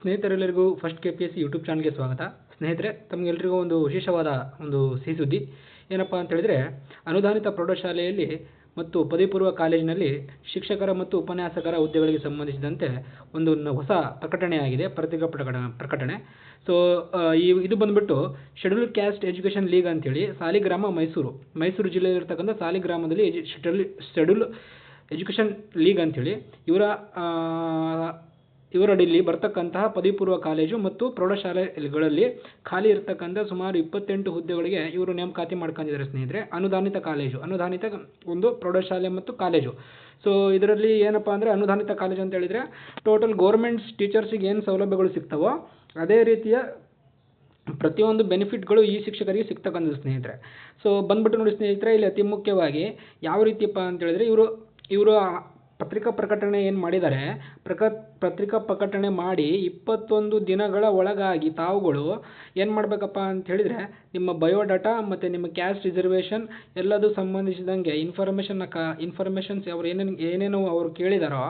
ಸ್ನೇಹಿತರೆಲ್ಲರಿಗೂ first K P S C YouTube ಚಾನಲ್ಗೆ ಸ್ವಾಗತ. ಸ್ನೇಹಿತರೆ ತಮಗೆಲ್ಲರಿಗೂ ಒಂದು ವಿಶೇಷವಾದ ಒಂದು ಸಿಹಿ ಸುದ್ದಿ. ಏನಪ್ಪ ಅಂತ ಹೇಳಿದರೆ, ಅನುದಾನಿತ ಪ್ರೌಢಶಾಲೆಯಲ್ಲಿ ಮತ್ತು ಪದವಿ ಪೂರ್ವ ಕಾಲೇಜಿನಲ್ಲಿ ಶಿಕ್ಷಕರ ಮತ್ತು ಉಪನ್ಯಾಸಕರ ಹುದ್ದೆಗಳಿಗೆ ಸಂಬಂಧಿಸಿದಂತೆ ಒಂದು ಹೊಸ ಪ್ರಕಟಣೆಯಾಗಿದೆ ಪ್ರತಿಕಾ ಪ್ರಕಟಣೆ ಪ್ರಕಟಣೆ. ಸೊ ಈ ಇದು ಬಂದ್ಬಿಟ್ಟು ಶೆಡ್ಯೂಲ್ ಕ್ಯಾಸ್ಟ್ ಎಜುಕೇಷನ್ ಲೀಗ್ ಅಂತೇಳಿ ಸಾಲಿಗ್ರಾಮ ಮೈಸೂರು. ಮೈಸೂರು ಜಿಲ್ಲೆಯಲ್ಲಿರ್ತಕ್ಕಂಥ ಸಾಲಿಗ್ರಾಮದಲ್ಲಿ ಎಜು ಶೆಡ್ಯೂಲ್ ಶೆಡ್ಯೂಲ್ ಎಜುಕೇಷನ್ ಲೀಗ್ ಅಂತೇಳಿ ಇವರ ಆ, ಇವರಡಿಯಲ್ಲಿ ಬರ್ತಕ್ಕಂತಹ ಪದವಿ ಪೂರ್ವ ಕಾಲೇಜು ಮತ್ತು ಪ್ರೌಢಶಾಲೆಗಳಲ್ಲಿ ಖಾಲಿ ಇರತಕ್ಕಂಥ ಸುಮಾರು ಇಪ್ಪತ್ತೆಂಟು ಹುದ್ದೆಗಳಿಗೆ ಇವರು ನೇಮಕಾತಿ ಮಾಡ್ಕೊಂಡಿದ್ದಾರೆ ಸ್ನೇಹಿತರೆ. ಅನುದಾನಿತ ಕಾಲೇಜು. ಅನುದಾನಿತ ಒಂದು ಪ್ರೌಢಶಾಲೆ ಮತ್ತು ಕಾಲೇಜು. ಸೊ ಇದರಲ್ಲಿ ಏನಪ್ಪ ಅಂದರೆ ಅನುದಾನಿತ ಕಾಲೇಜು ಅಂತ ಹೇಳಿದರೆ ಟೋಟಲ್ ಗೌರ್ಮೆಂಟ್ಸ್ ಟೀಚರ್ಸಿಗೆ ಏನು ಸೌಲಭ್ಯಗಳು ಸಿಗ್ತವೋ ಅದೇ ರೀತಿಯ ಪ್ರತಿಯೊಂದು ಬೆನಿಫಿಟ್ಗಳು ಈ ಶಿಕ್ಷಕರಿಗೆ ಸಿಗ್ತಕ್ಕಂಥದ್ದು ಸ್ನೇಹಿತರೆ. ಸೊ ಬಂದ್ಬಿಟ್ಟು ನೋಡಿ ಸ್ನೇಹಿತರೆ ಇಲ್ಲಿ ಅತಿ ಮುಖ್ಯವಾಗಿ ಯಾವ ರೀತಿಯಪ್ಪ ಅಂತ ಹೇಳಿದ್ರೆ ಇವರು ಇವರು ಪತ್ರಿಕಾ ಪ್ರಕಟಣೆ ಏನು ಮಾಡಿದ್ದಾರೆ ಪ್ರಕ, ಪತ್ರಿಕಾ ಪ್ರಕಟಣೆ ಮಾಡಿ ಇಪ್ಪತ್ತೊಂದು ದಿನಗಳ ಒಳಗಾಗಿ ತಾವುಗಳು ಏನು ಮಾಡಬೇಕಪ್ಪ ಅಂತ ಹೇಳಿದರೆ, ನಿಮ್ಮ ಬಯೋಡಾಟಾ ಮತ್ತು ನಿಮ್ಮ ಕ್ಯಾಸ್ಟ್ ರಿಸರ್ವೇಷನ್ ಎಲ್ಲದೂ ಸಂಬಂಧಿಸಿದಂಗೆ ಇನ್ಫಾರ್ಮೇಷನ್ನ ಕ ಇನ್ಫಾರ್ಮೇಷನ್ಸ್ ಅವ್ರು ಏನೇನು ಏನೇನು ಅವರು ಕೇಳಿದಾರೋ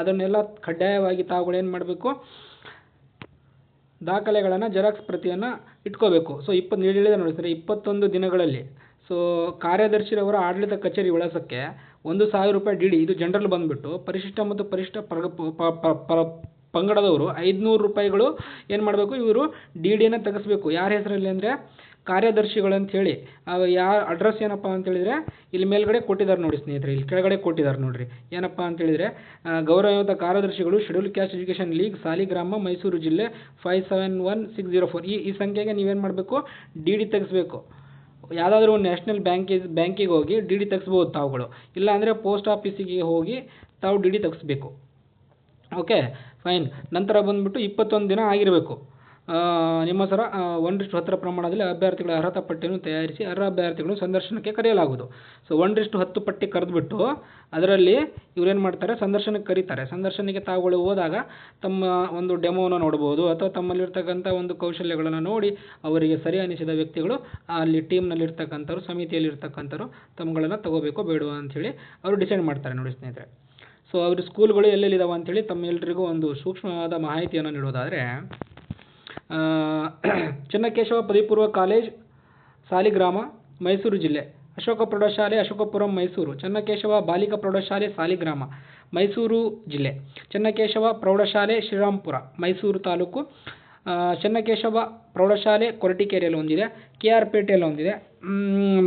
ಅದನ್ನೆಲ್ಲ ಕಡ್ಡಾಯವಾಗಿ ತಾವುಗಳು ಏನು ಮಾಡಬೇಕು? ದಾಖಲೆಗಳನ್ನು ಜೆರಾಕ್ಸ್ ಪ್ರತಿಯನ್ನು ಇಟ್ಕೋಬೇಕು. ಸೊ ಇಪ್ಪತ್ತು ಹೇಳಿದೆ ನೋಡಿ ಸರ್, ಇಪ್ಪತ್ತೊಂದು ದಿನಗಳಲ್ಲಿ ಸೊ ಕಾರ್ಯದರ್ಶಿರವರ ಆಡಳಿತ ಕಚೇರಿ ವಿಳಾಸಕ್ಕೆ ಒಂದು ಸಾವಿರ ರೂಪಾಯಿ ಡಿ ಡಿ, ಇದು ಜನರಲ್ ಬಂದುಬಿಟ್ಟು, ಪರಿಶಿಷ್ಟ ಮತ್ತು ಪರಿಶಿಷ್ಟ ಪ್ರಗ ಪಂಗಡದವರು ಐದುನೂರು ರೂಪಾಯಿಗಳು ಏನು ಮಾಡಬೇಕು, ಇವರು ಡಿ ಡಿಯನ್ನು ತೆಗೆಸ್ಬೇಕು. ಯಾರ ಹೆಸರಲ್ಲಿ ಅಂದರೆ ಕಾರ್ಯದರ್ಶಿಗಳು ಅಂತ ಹೇಳಿ ಯಾರ ಅಡ್ರೆಸ್ ಏನಪ್ಪ ಅಂತೇಳಿದರೆ ಇಲ್ಲಿ ಮೇಲ್ಗಡೆ ಕೊಟ್ಟಿದ್ದಾರೆ ನೋಡಿ ಸ್ನೇಹಿತರೆ, ಇಲ್ಲಿ ಕೆಳಗಡೆ ಕೊಟ್ಟಿದ್ದಾರೆ ನೋಡಿರಿ. ಏನಪ್ಪ ಅಂತೇಳಿದರೆ ಗೌರವಯುತ ಕಾರ್ಯದರ್ಶಿಗಳು schedule caste education league Saligrama Mysuru ಜಿಲ್ಲೆ five seven one six zero four ಈ ಈ ಸಂಖ್ಯೆಗೆ ನೀವೇನು ಮಾಡಬೇಕು, ಡಿ ಡಿ ತೆಗೆಸ್ಬೇಕು. ಯಾವುದಾದ್ರೂ ಒಂದು ನ್ಯಾಷನಲ್ ಬ್ಯಾಂಕಿಗೆ ಬ್ಯಾಂಕಿಗೆ ಹೋಗಿ ಡಿ ಡಿ ತೆಗೆಸ್ಬೋದು ತಾವುಗಳು. ಇಲ್ಲ ಅಂದರೆ ಪೋಸ್ಟ್ ಆಫೀಸಿಗೆ ಹೋಗಿ ತಾವು ಡಿ ಡಿ ತೆಗೆಸ್ಬೇಕು. ಓಕೆ ಫೈನ್ ನಂತರ ಬಂದುಬಿಟ್ಟು ಇಪ್ಪತ್ತೊಂದು ದಿನ ಆಗಿರಬೇಕು. ನಿಮ್ಮ ಸರ ಒಂದರಿಷ್ಟು ಹತ್ತರ ಪ್ರಮಾಣದಲ್ಲಿ ಅಭ್ಯರ್ಥಿಗಳ ಅರ್ಹತಾ ಪಟ್ಟಿಯನ್ನು ತಯಾರಿಸಿ ಅರ್ಹ ಅಭ್ಯರ್ಥಿಗಳನ್ನು ಸಂದರ್ಶನಕ್ಕೆ ಕರೆಯಲಾಗುವುದು. ಸೊ ಒಂದರಿಷ್ಟು ಹತ್ತು ಪಟ್ಟಿ ಕರೆದುಬಿಟ್ಟು ಅದರಲ್ಲಿ ಇವರೇನು ಮಾಡ್ತಾರೆ? ಸಂದರ್ಶನಕ್ಕೆ ಕರೀತಾರೆ. ಸಂದರ್ಶನಕ್ಕೆ ತಾವುಗಳು ಹೋದಾಗ ತಮ್ಮ ಒಂದು ಡೆಮೋನ ನೋಡ್ಬೋದು ಅಥವಾ ತಮ್ಮಲ್ಲಿರ್ತಕ್ಕಂಥ ಒಂದು ಕೌಶಲ್ಯಗಳನ್ನು ನೋಡಿ ಅವರಿಗೆ ಸರಿ ಅನಿಸಿದ ವ್ಯಕ್ತಿಗಳು ಅಲ್ಲಿ ಟೀಮ್ನಲ್ಲಿರ್ತಕ್ಕಂಥವ್ರು, ಸಮಿತಿಯಲ್ಲಿರ್ತಕ್ಕಂಥವ್ರು ತಮ್ಮಗಳನ್ನು ತಗೋಬೇಕೋ ಬೇಡವೋ ಅಂಥೇಳಿ ಅವರು ಡಿಸೈಡ್ ಮಾಡ್ತಾರೆ ನೋಡಿ ಸ್ನೇಹಿತರೆ. ಸೊ ಅವ್ರ ಸ್ಕೂಲ್ಗಳು ಎಲ್ಲೆಲ್ಲಿದ್ದಾವೆ ಅಂಥೇಳಿ ತಮ್ಮೆಲ್ಲರಿಗೂ ಒಂದು ಸೂಕ್ಷ್ಮವಾದ ಮಾಹಿತಿಯನ್ನು ನೀಡೋದಾದರೆ ಚೆನ್ನಕೇಶವ ಪದವಿಪೂರ್ವ ಕಾಲೇಜ್, ಸಾಲಿಗ್ರಾಮ, ಮೈಸೂರು ಜಿಲ್ಲೆ. ಅಶೋಕ ಪ್ರೌಢಶಾಲೆ, ಅಶೋಕಪುರಂ, ಮೈಸೂರು. ಚೆನ್ನಕೇಶವ ಬಾಲಿಕಾ ಪ್ರೌಢಶಾಲೆ, ಸಾಲಿಗ್ರಾಮ, ಮೈಸೂರು ಜಿಲ್ಲೆ. ಚೆನ್ನಕೇಶವ ಪ್ರೌಢಶಾಲೆ, ಶ್ರೀರಾಂಪುರ, ಮೈಸೂರು ತಾಲೂಕು. ಚೆನ್ನಕೇಶವ ಪ್ರೌಢಶಾಲೆ ಕೊರಟೀಕೆರೆಯಲ್ಲಿ ಒಂದಿದೆ ಕೆ ಆರ್ ಪೇಟೆಯಲ್ಲಿ ಒಂದಿದೆ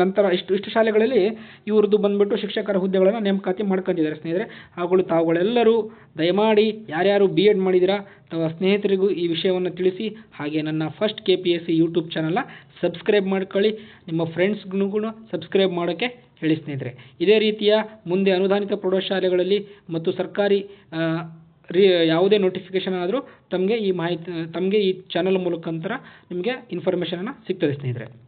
ನಂತರ ಇಷ್ಟು ಇಷ್ಟು ಶಾಲೆಗಳಲ್ಲಿ ಇವ್ರದ್ದು ಬಂದ್ಬಿಟ್ಟು ಶಿಕ್ಷಕರ ಹುದ್ದೆಗಳನ್ನು ನೇಮಕಾತಿ ಮಾಡ್ಕೊಂಡಿದ್ದಾರೆ ಸ್ನೇಹಿತರೆ. ಹಾಗೂ ತಾವುಗಳೆಲ್ಲರೂ ದಯಮಾಡಿ ಯಾರ್ಯಾರು ಬಿ ಎಡ್ ಮಾಡಿದಿರಾ ತಮ್ಮ ಸ್ನೇಹಿತರಿಗೂ ಈ ವಿಷಯವನ್ನು ತಿಳಿಸಿ. ಹಾಗೆ ನನ್ನ first K P S C YouTube ಚಾನಲ್ನ ಸಬ್ಸ್ಕ್ರೈಬ್ ಮಾಡ್ಕೊಳ್ಳಿ. ನಿಮ್ಮ ಫ್ರೆಂಡ್ಸ್ಗೂ ಕೂಡ ಸಬ್ಸ್ಕ್ರೈಬ್ ಮಾಡೋಕ್ಕೆ ಹೇಳಿ ಸ್ನೇಹಿತರೆ. ಇದೇ ರೀತಿಯ ಮುಂದೆ ಅನುದಾನಿತ ಪ್ರೌಢಶಾಲೆಗಳಲ್ಲಿ ಮತ್ತು ಸರ್ಕಾರಿ ರೀ, ಯಾವುದೇ ನೋಟಿಫಿಕೇಷನ್ ಆದರೂ ತಮಗೆ ಈ ಮಾಹಿತಿ, ತಮಗೆ ಈ ಚಾನಲ್ ಮುಖಾಂತರ ನಿಮಗೆ ಇನ್ಫಾರ್ಮೇಷನನ್ನು ಸಿಗ್ತದೆ ಸ್ನೇಹಿತರೆ.